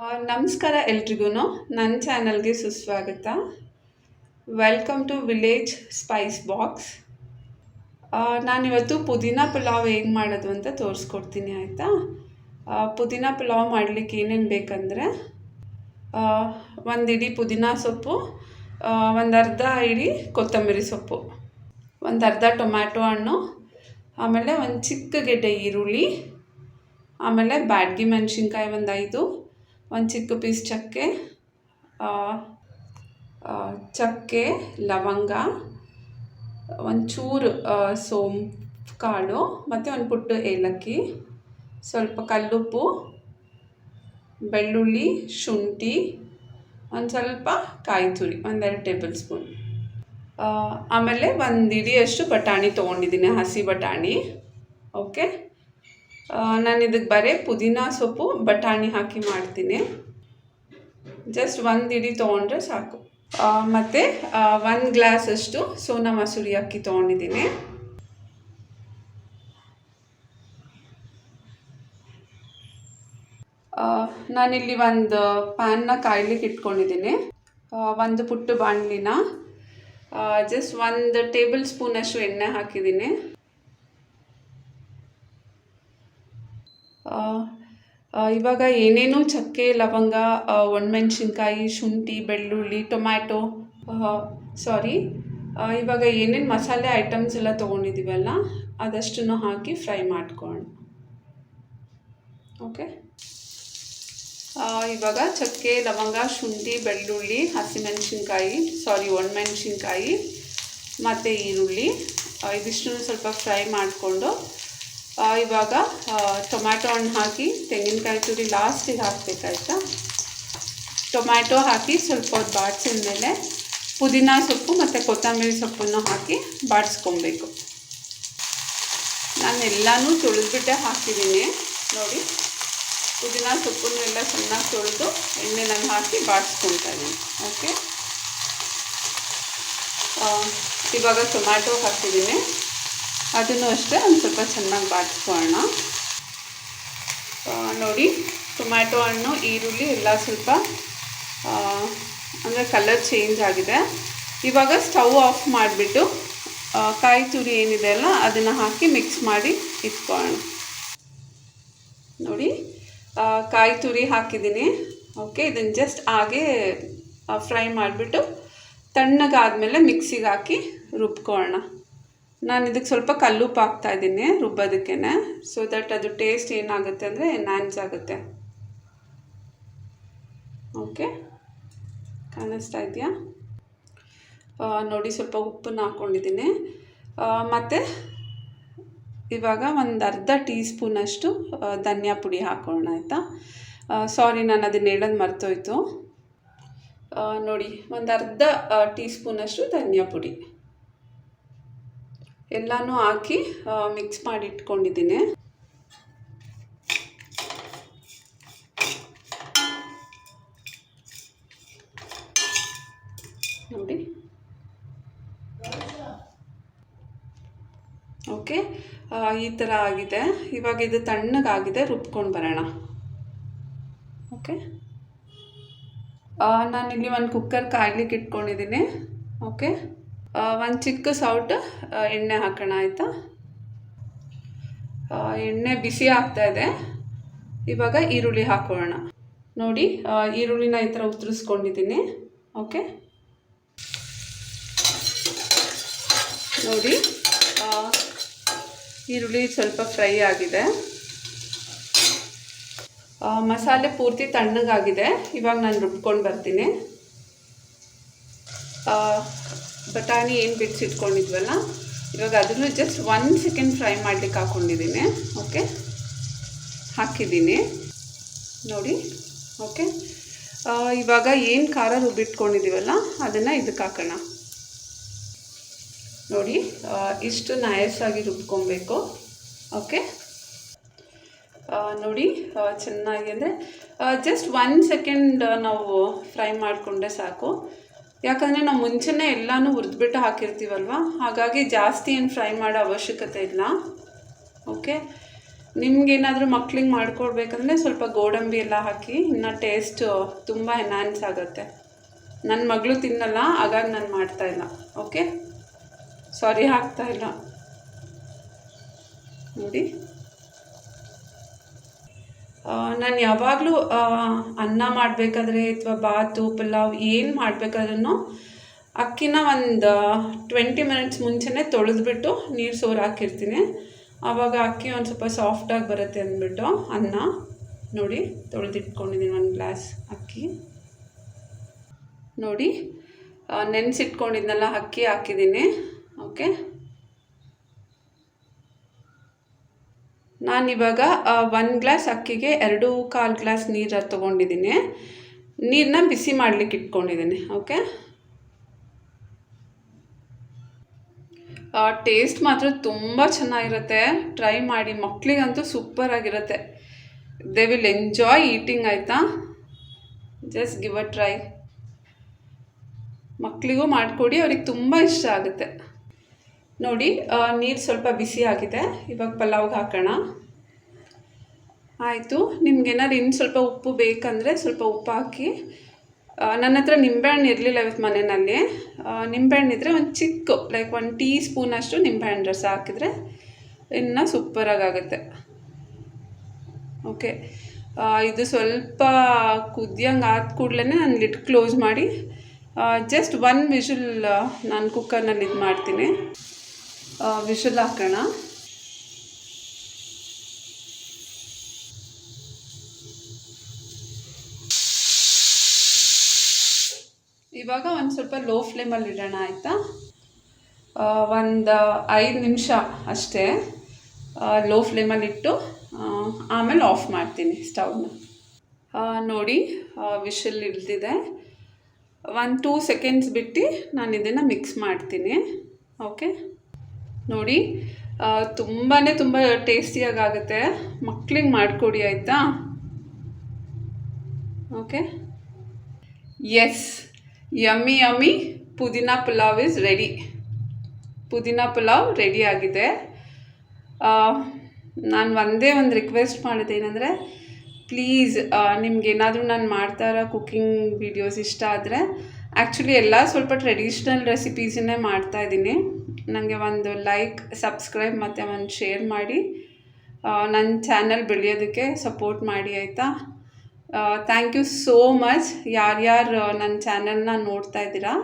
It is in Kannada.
ನಮಸ್ಕಾರ ಎಲ್ರಿಗೂ ನನ್ನ ಚಾನಲ್ಗೆ ಸುಸ್ವಾಗತ. Welcome to village spice box ನಾನಿವತ್ತು ಪುದೀನ ಪುಲಾವ್ ಹೇಗೆ ಮಾಡೋದು ಅಂತ ತೋರಿಸ್ಕೊಡ್ತೀನಿ, ಆಯಿತಾ? ಪುದೀನ ಪುಲಾವ್ ಮಾಡಲಿಕ್ಕೆ ಏನೇನು ಬೇಕಂದರೆ ಒಂದು ಇಡೀ ಪುದೀನ ಸೊಪ್ಪು ಒಂದು ಅರ್ಧ ಇಡೀ ಕೊತ್ತಂಬರಿ ಸೊಪ್ಪು ಒಂದು ಅರ್ಧ ಟೊಮ್ಯಾಟೊ ಹಣ್ಣು, ಆಮೇಲೆ ಒಂದು ಚಿಕ್ಕ ಗೆಡ್ಡೆ ಈರುಳ್ಳಿ, ಆಮೇಲೆ ಬ್ಯಾಡ್ಗಿ ಮೆಣಸಿನ್ಕಾಯಿ ಒಂದು ಐದು ಒಂದು ಚಿಕ್ಕ ಪೀಸ್ ಚಕ್ಕೆ ಚಕ್ಕೆ, ಲವಂಗ, ಒಂಚೂರು ಸೋಂಪು, ಕಾಳು, ಮತ್ತು ಒಂದು ಪುಟ್ಟು ಏಲಕ್ಕಿ, ಸ್ವಲ್ಪ ಕಲ್ಲುಪ್ಪು, ಬೆಳ್ಳುಳ್ಳಿ, ಶುಂಠಿ, ಒಂದು ಸ್ವಲ್ಪ ಕಾಯಿ ತುರಿ ಒಂದೆರಡು ಟೇಬಲ್ ಸ್ಪೂನ್ ಆಮೇಲೆ ಒಂದು ಇಡಿಯಷ್ಟು ಬಟಾಣಿ ತೊಗೊಂಡಿದ್ದೀನಿ, ಹಸಿ ಬಟಾಣಿ ಓಕೆ ನಾನು ಇದಕ್ಕೆ ಬರೀ ಪುದೀನ ಸೊಪ್ಪು, ಬಟಾಣಿ ಹಾಕಿ ಮಾಡ್ತೀನಿ. ಜಸ್ಟ್ ಒಂದು ಇಡಿ ತೊಗೊಂಡ್ರೆ ಸಾಕು. ಮತ್ತು ಒಂದು ಗ್ಲಾಸಷ್ಟು ಸೋನಾ ಮಸೂರಿ ಅಕ್ಕಿ ತೊಗೊಂಡಿದ್ದೀನಿ. ನಾನಿಲ್ಲಿ ಒಂದು ಪ್ಯಾನ್ನ ಕಾಯ್ಲಿಕ್ಕೆ ಇಟ್ಕೊಂಡಿದ್ದೀನಿ. ಒಂದು ಪುಟ್ಟು ಬಾಣಲಿನ. ಜಸ್ಟ್ ಒಂದು ಟೇಬಲ್ ಸ್ಪೂನಷ್ಟು ಎಣ್ಣೆ ಹಾಕಿದ್ದೀನಿ. ಇವಾಗ ಏನೇನೋ ಚಕ್ಕೆ, ಲವಂಗ ಒಣಮೆಣಸಿನ್ಕಾಯಿ, ಶುಂಠಿ, ಬೆಳ್ಳುಳ್ಳಿ, ಟೊಮ್ಯಾಟೊ ಸಾರಿ ಇವಾಗ ಏನೇನು ಮಸಾಲೆ ಐಟಮ್ಸ್ ಎಲ್ಲ ತೊಗೊಂಡಿದ್ದೀವಲ್ಲ ಅದಷ್ಟನ್ನು ಹಾಕಿ ಫ್ರೈ ಮಾಡ್ಕೊಳ್ಳೋಣ. ಓಕೆ ಇವಾಗ ಚಕ್ಕೆ, ಲವಂಗ, ಶುಂಠಿ, ಬೆಳ್ಳುಳ್ಳಿ, ಹಸಿಮೆಣಸಿನ್ಕಾಯಿ ಸಾರಿ ಒಣಮೆಣ್ಸಿನ್ಕಾಯಿ, ಮತ್ತು ಈರುಳ್ಳಿ ಇದಿಷ್ಟನ್ನು ಸ್ವಲ್ಪ ಫ್ರೈ ಮಾಡಿಕೊಂಡು ಇವಾಗ ಟೊಮ್ಯಾಟೊ ಹಣ್ಣು ಹಾಕಿ ತೆಂಗಿನಕಾಯಿ ತುರಿ ಲಾಸ್ಟಿಗೆ ಹಾಕಬೇಕಾಯ್ತಾ? ಟೊಮ್ಯಾಟೊ ಹಾಕಿ ಸ್ವಲ್ಪ ಹೊತ್ತು ಬಾಡಿಸಿದ ಮೇಲೆ ಪುದೀನ ಸೊಪ್ಪು ಮತ್ತು ಕೊತ್ತಂಬರಿ ಸೊಪ್ಪನ್ನು ಹಾಕಿ ಬಾಡಿಸ್ಕೊಬೇಕು. ನಾನು ಎಲ್ಲನೂ ತೊಳೆದ್ಬಿಟ್ಟೆ ಹಾಕಿದ್ದೀನಿ ನೋಡಿ, ಪುದೀನ ಸೊಪ್ಪನ್ನು ಎಲ್ಲ ಚೆನ್ನಾಗಿ ತೊಳೆದು ಎಣ್ಣೆನಲ್ಲಿ ಹಾಕಿ ಬಾಡಿಸ್ಕೊತಾ ಇದ್ದೀನಿ ಓಕೆ ಇವಾಗ ಟೊಮ್ಯಾಟೊ ಹಾಕಿದ್ದೀನಿ ಅದನ್ನು ಅಷ್ಟೇ ಒಂದು ಸ್ವಲ್ಪ ಚೆನ್ನಾಗಿ ಬಾಡಿಸ್ಕೊಳ್ಳೋಣ ನೋಡಿ, ಟೊಮ್ಯಾಟೊ ಹಣ್ಣು, ಈರುಳ್ಳಿ ಎಲ್ಲ ಸ್ವಲ್ಪ ಅಂದರೆ ಕಲರ್ ಚೇಂಜ್ ಆಗಿದೆ. ಇವಾಗ ಸ್ಟವ್ ಆಫ್ ಮಾಡಿಬಿಟ್ಟು ಕಾಯಿ ತುರಿ ಏನಿದೆ ಅಲ್ಲ, ಅದನ್ನು ಹಾಕಿ ಮಿಕ್ಸ್ ಮಾಡಿ ಇಟ್ಕೊಳ್ಳೋಣ. ನೋಡಿ ಕಾಯಿ ತುರಿ ಹಾಕಿದ್ದೀನಿ. ಓಕೆ ಇದನ್ನು ಜಸ್ಟ್ ಹಾಗೆ ಫ್ರೈ ಮಾಡಿಬಿಟ್ಟು ತಣ್ಣಗಾದಮೇಲೆ ಮಿಕ್ಸಿಗೆ ಹಾಕಿ ರುಬ್ಕೊಳ್ಳೋಣ. ನಾನು ಇದಕ್ಕೆ ಸ್ವಲ್ಪ ಕಲ್ಲುಪ್ಪು ಹಾಕ್ತಾ ಇದ್ದೀನಿ ರುಬ್ಬೋದಕ್ಕೆ ಸೊ ದಟ್ ಅದು ಟೇಸ್ಟ್ ಏನಾಗುತ್ತೆ ಅಂದರೆ ಎನ್ಹಾನ್ಸ್ ಆಗುತ್ತೆ. ಓಕೆ ಕಾಣಿಸ್ತಾ ಇದೆಯಾ? ನೋಡಿ ಸ್ವಲ್ಪ ಉಪ್ಪನ್ನು ಹಾಕ್ಕೊಂಡಿದ್ದೀನಿ. ಮತ್ತು ಇವಾಗ ಒಂದು ಅರ್ಧ ಟೀ ಸ್ಪೂನಷ್ಟು ಧನಿಯಾ ಪುಡಿ ಹಾಕೋಣ ಆಯಿತಾ? ಸಾರಿ ನಾನು ಅದನ್ನ ಹೇಳೋದು ಮರ್ತೋಯ್ತು. ನೋಡಿ, ಒಂದು ಅರ್ಧ ಟೀ ಸ್ಪೂನಷ್ಟು ಧನಿಯಾ ಪುಡಿ. ಎಲ್ಲನೂ ಹಾಕಿ ಮಿಕ್ಸ್ ಮಾಡಿ ಇಟ್ಕೊಂಡಿದ್ದೀನಿ ನೋಡಿ. ಓಕೆ ಈ ಥರ ಆಗಿದೆ. ಇವಾಗ ಇದು ತಣ್ಣಗಾಗಿದೆ, ರುಬ್ಕೊಂಡು ಬರೋಣ. ಓಕೆ ನಾನಿಲ್ಲಿ ಒಂದು ಕುಕ್ಕರ್ ಕಾಯ್ಲಿಕ್ಕೆ ಇಟ್ಕೊಂಡಿದ್ದೀನಿ. ಓಕೆ ಒಂದು ಚಿಕ್ಕ ಸೌಟ್ ಎಣ್ಣೆ ಹಾಕೋಣ ಆಯಿತಾ? ಎಣ್ಣೆ ಬಿಸಿ ಆಗ್ತಾ ಇದೆ. ಇವಾಗ ಈರುಳ್ಳಿ ಹಾಕೊಳ್ಳೋಣ ನೋಡಿ ಈರುಳ್ಳಿನ ಈ ಥರ ಉತ್ತರಿಸ್ಕೊಂಡಿದ್ದೀನಿ. ಓಕೆ? ನೋಡಿ ಈರುಳ್ಳಿ ಸ್ವಲ್ಪ ಫ್ರೈ ಆಗಿದೆ. ಮಸಾಲೆ ಪೂರ್ತಿ ತಣ್ಣಗಾಗಿದೆ. ಇವಾಗ ನಾನು ರುಬ್ಕೊಂಡು ಬರ್ತೀನಿ. ಬಟಾಣಿ ಏನು ಬಿಡಿಸಿಟ್ಕೊಂಡಿದ್ವಲ್ಲ ಇವಾಗ ಅದನ್ನು ಜಸ್ಟ್ ಒನ್ ಸೆಕೆಂಡ್ ಫ್ರೈ ಮಾಡ್ಲಿಕ್ಕೆ ಹಾಕ್ಕೊಂಡಿದ್ದೀನಿ ಓಕೆ ಹಾಕಿದ್ದೀನಿ. ನೋಡಿ ಓಕೆ ಇವಾಗ ಏನು ಖಾರ ರುಬ್ಬಿಟ್ಕೊಂಡಿದ್ದೀವಲ್ಲ ಅದನ್ನು ಇದಕ್ಕೆ ಹಾಕೋಣ. ನೋಡಿ ಇಷ್ಟು ನಯಸ್ಸಾಗಿ ರುಬ್ಕೊಬೇಕು ಓಕೆ ನೋಡಿ ಚೆನ್ನಾಗಿ ಅಂದರೆ ಜಸ್ಟ್ ಒನ್ ಸೆಕೆಂಡ್ ನಾವು ಫ್ರೈ ಮಾಡಿಕೊಂಡ್ರೆ ಸಾಕು. ಯಾಕಂದರೆ ನಾವು ಮುಂಚೆನೇ ಎಲ್ಲನೂ ಹುರಿದ್ಬಿಟ್ಟು ಹಾಕಿರ್ತೀವಲ್ವ? ಹಾಗಾಗಿ ಜಾಸ್ತಿ ಏನು ಫ್ರೈ ಮಾಡೋ ಅವಶ್ಯಕತೆ ಇಲ್ಲ. ಓಕೆ ನಿಮ್ಗೇನಾದರೂ ಮಕ್ಳಿಗೆ ಮಾಡ್ಕೊಡ್ಬೇಕಂದ್ರೆ ಸ್ವಲ್ಪ ಗೋಡಂಬಿ ಎಲ್ಲ ಹಾಕಿ, ಇನ್ನು ಟೇಸ್ಟು ತುಂಬ ಎನ್ಹಾನ್ಸ್ ಆಗುತ್ತೆ. ನನ್ನ ಮಗಳು ತಿನ್ನಲ್ಲ, ಹಾಗಾಗಿ ನಾನು ಮಾಡ್ತಾಯಿಲ್ಲ ಓಕೆ ಸಾರಿ ಹಾಕ್ತಾಯಿಲ್ಲ ನೋಡಿ. ನಾನು ಯಾವಾಗಲೂ ಅನ್ನ ಮಾಡಬೇಕಾದ್ರೆ ಅಥವಾ ಬಾತು, ಪಲಾವ್ ಏನು ಮಾಡಬೇಕಾದ್ರೂ ಅಕ್ಕಿನ ಒಂದು ಟ್ವೆಂಟಿ ಮಿನಿಟ್ಸ್ ಮುಂಚೆನೇ ತೊಳೆದ್ಬಿಟ್ಟು ನೀರು ಸೋರು ಹಾಕಿರ್ತೀನಿ ಆವಾಗ ಅಕ್ಕಿ ಒಂದು ಸ್ವಲ್ಪ ಸಾಫ್ಟಾಗಿ ಬರುತ್ತೆ ಅಂದ್ಬಿಟ್ಟು ಅನ್ನ ನೋಡಿ ತೊಳೆದಿಟ್ಕೊಂಡಿದ್ದೀನಿ ಒಂದು ಗ್ಲಾಸ್ ಅಕ್ಕಿ. ನೋಡಿ ನೆನೆಸಿಟ್ಕೊಂಡಿದ್ನೆಲ್ಲ ಅಕ್ಕಿ ಹಾಕಿದ್ದೀನಿ. ಓಕೆ ನಾನಿವಾಗ ಒನ್ ಗ್ಲಾಸ್ ಅಕ್ಕಿಗೆ ಎರಡು ಕಾಲು ಗ್ಲಾಸ್ ನೀರು ತೊಗೊಂಡಿದ್ದೀನಿ. ನೀರನ್ನ ಬಿಸಿ ಮಾಡಲಿಕ್ಕೆ ಇಟ್ಕೊಂಡಿದ್ದೀನಿ ಓಕೆ ಟೇಸ್ಟ್ ಮಾತ್ರ ತುಂಬ ಚೆನ್ನಾಗಿರುತ್ತೆ. ಟ್ರೈ ಮಾಡಿ ಮಕ್ಕಳಿಗಂತೂ ಸೂಪರಾಗಿರುತ್ತೆ ದೇ ವಿಲ್ ಎಂಜಾಯ್ ಈಟಿಂಗ್ ಆಯಿತಾ? ಜಸ್ಟ್ ಗಿವ್ ಅ ಟ್ರೈ ಮಕ್ಕಳಿಗೂ ಮಾಡಿಕೊಡಿ, ಅವ್ರಿಗೆ ತುಂಬ ಇಷ್ಟ ಆಗುತ್ತೆ. ನೋಡಿ ನೀರು ಸ್ವಲ್ಪ ಬಿಸಿ ಆಗಿದೆ. ಇವಾಗ ಪಲಾವ್ಗೆ ಹಾಕೋಣ. ಆಯಿತು ನಿಮ್ಗೇನಾದ್ರು ಇನ್ನು ಸ್ವಲ್ಪ ಉಪ್ಪು ಬೇಕಂದರೆ ಸ್ವಲ್ಪ ಉಪ್ಪು ಹಾಕಿ ನನ್ನ ಹತ್ರ ನಿಂಬೆಹಣ್ಣು ಇರಲಿಲ್ಲ ಇವತ್ತು ಮನೆಯಲ್ಲಿ. ನಿಂಬೆಹಣ್ಣು ಇದ್ದರೆ ಒಂದು ಚಿಕ್ಕ ಲೈಕ್ ಒಂದು ಟೀ ಸ್ಪೂನಷ್ಟು ನಿಂಬೆಹಣ್ಣು ರಸ ಹಾಕಿದರೆ ಇನ್ನು ಆಗುತ್ತೆ ಓಕೆ ಇದು ಸ್ವಲ್ಪ ಕುದಿಯಂಗೆ ಆದ ಕೂಡಲೇ ನಾನು ಲಿಡ್ ಕ್ಲೋಸ್ ಮಾಡಿ ಜಸ್ಟ್ ಒನ್ ವಿಷಲ್ ನಾನು ಕುಕ್ಕರ್ನಲ್ಲಿ ಇದು ಮಾಡ್ತೀನಿ. ವಿಷಲ್ ಹಾಕೋಣ ಇವಾಗ ಒಂದು ಸ್ವಲ್ಪ ಲೋ ಫ್ಲೇಮಲ್ಲಿ ಇಡೋಣ ಆಯಿತಾ? ಒಂದು ಐದು ನಿಮಿಷ ಅಷ್ಟೇ. ಲೋ ಫ್ಲೇಮಲ್ಲಿ ಇಟ್ಟು ಆಮೇಲೆ ಆಫ್ ಮಾಡ್ತೀನಿ ಸ್ಟವ್ನ. ನೋಡಿ ವಿಶಲ್ ಇಳ್ದಿದೆ. ಒಂದು ಟೂ ಸೆಕೆಂಡ್ಸ್ ಬಿಟ್ಟು ನಾನು ಇದನ್ನು ಮಿಕ್ಸ್ ಮಾಡ್ತೀನಿ. ಓಕೆ? ನೋಡಿ ತುಂಬಾ ತುಂಬ ಟೇಸ್ಟಿಯಾಗಿ ಆಗುತ್ತೆ ಮಕ್ಳಿಗೆ ಮಾಡಿಕೊಡಿ, ಆಯಿತಾ? ಓಕೆ. ಎಸ್ ಯಮ್ಮಿ ಯಮ್ಮಿ ಪುದೀನ ಪುಲಾವ್ ಇಸ್ ರೆಡಿ ಪುದೀನ ಪುಲಾವ್ ರೆಡಿ ಆಗಿದೆ. ನಾನು ಒಂದೇ ಒಂದು ರಿಕ್ವೆಸ್ಟ್ ಮಾಡಿದೆ ಏನಂದರೆ ಪ್ಲೀಸ್ ನಿಮಗೇನಾದರೂ ನಾನು ಮಾಡ್ತಾ ಇರೋ ಕುಕ್ಕಿಂಗ್ ವೀಡಿಯೋಸ್ ಇಷ್ಟ ಆದರೆ ಆ್ಯಕ್ಚುಲಿ ಎಲ್ಲ ಸ್ವಲ್ಪ ಟ್ರೆಡಿಷ್ನಲ್ ರೆಸಿಪೀಸನ್ನೇ ಮಾಡ್ತಾ ಇದ್ದೀನಿ. ನನಗೆ ಒಂದು ಲೈಕ್ ಸಬ್ಸ್ಕ್ರೈಬ್ ಮತ್ತು ಒಂದು ಶೇರ್ ಮಾಡಿ. ನನ್ನ ಚಾನಲ್ ಬೆಳೆಯೋದಕ್ಕೆ ಸಪೋರ್ಟ್ ಮಾಡಿ ಆಯಿತಾ? ಥ್ಯಾಂಕ್ ಯು ಸೋ ಮಚ್ ಯಾರ್ಯಾರು ನನ್ನ ಚಾನಲ್ನ ನೋಡ್ತಾ ಇದ್ದೀರಾ?